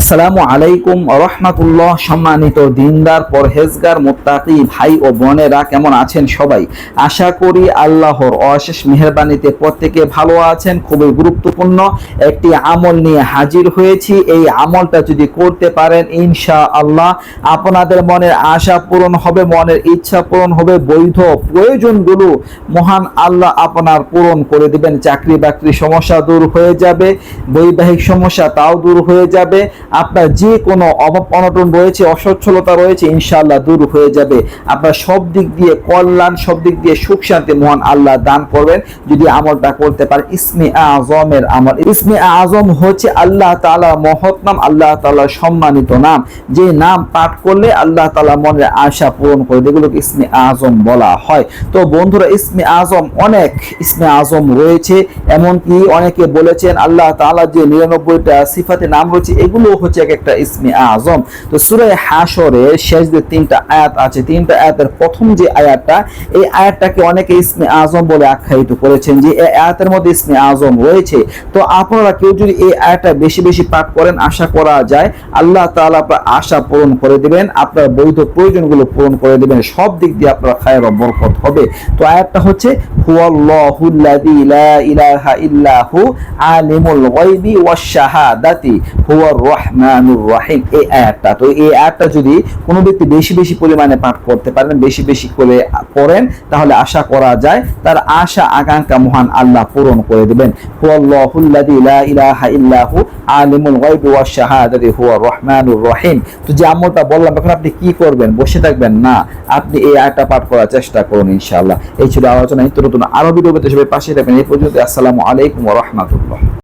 আসসালামু আলাইকুম রহমাতুল্লাহ। সম্মানিত দিনদার, পরহেজগার, মোত্তাকি ভাই ও বোনেরা, কেমন আছেন সবাই? আশা করি আল্লাহর অশেষ মেহরবানিতে প্রত্যেকে ভালো আছেন, খুবই গুরুত্বপূর্ণ একটি আমল নিয়ে হাজির হয়েছি। এই আমলটা যদি করতে পারেন ইনশা আল্লাহ আপনাদের মনের আশা পূরণ হবে, মনের ইচ্ছা পূরণ হবে, বৈধ প্রয়োজনগুলো মহান আল্লাহ আপনার পূরণ করে দিবেন। চাকরি বাকরি সমস্যা দূর হয়ে যাবে, বৈবাহিক সমস্যা তাও দূর হয়ে যাবে। আপনার যে কোনো অভাব অনটন রয়েছে, অসচ্ছলতা রয়েছে, ইনশাআল্লাহ দূর হয়ে যাবে। আপনার সব দিক দিয়ে কল্যাণ, সব দিক দিয়ে সুখ শান্তি মহান আল্লাহ দান করবেন। যদি আমলটা করতে পারে ইসমে আজমের আমল। ইসমে আজম হচ্ছে আল্লাহ তাআলা মহৎ নাম, আল্লাহ তালা সম্মানিত নাম। যে নাম পাঠ করলে আল্লাহ তালা মনের আশা পূরণ করে এগুলোকে ইসমে আজম বলা হয়। তো বন্ধুরা, ইসমে আজম অনেক ইসমে আজম রয়েছে। এমনকি অনেকে বলেছেন, আল্লাহ তাআলা যে নিরানব্বইটা সিফাতে নাম রয়েছে, এগুলো হচ্ছে এক একটা ইসমে আজম। তো সুরে হাসরে শেষ যে তিনটা আয়াত আছে। তিনটা আয়াতের প্রথম যে আয়াতটা, এই আয়াতটাকে অনেকে ইসমে আজম বলে আখ্যায়িত করেছেন যে, এই আয়াতের মধ্যে ইসমে আজম রয়েছে। তো আপনারা কেউ যদি এই আয়াতটা বেশি বেশি পাঠ করেন, আশা করা যায় আল্লাহ তাআলা আপনার আশা পূরণ করে দিবেন, আপনার বৈধ প্রয়োজনগুলো পূরণ করে দিবেন, সব দিক দিয়ে আপনার খায়ের বরকত হবে। তো আয়াতটা হচ্ছে ইলাহা ইল্লাহু আলিমুল গায়বি ওয়াশ শাহাদাতি, হুয়ার রহমানুর রহিম। এই আয়াতটা, তো এই আয়াতটা যদি কোনো ব্যক্তি বেশি বেশি পরিমাণে পাঠ করতে পারেন, বেশি বেশি করে পড়েন, তাহলে আশা করা যায় তার আশা, আকাঙ্ক্ষা মহান আল্লাহ পূরণ করে দিবেন। আলিমুল হুয়ার রহমানুর রহিম। তো যে আমলটা বললাম, এখন আপনি কি করবেন? বসে থাকবেন? না, আপনি এই আয়াতটা পাঠ করার চেষ্টা করুন ইনশাআল্লাহ। এই ছিল আলোচনা, নিত্য নতুন আরও ভিডিও সবাই পাশে থাকবেন। এই পর্যন্ত আসসালামু আলাইকুম রাহমাতুল্লাহ।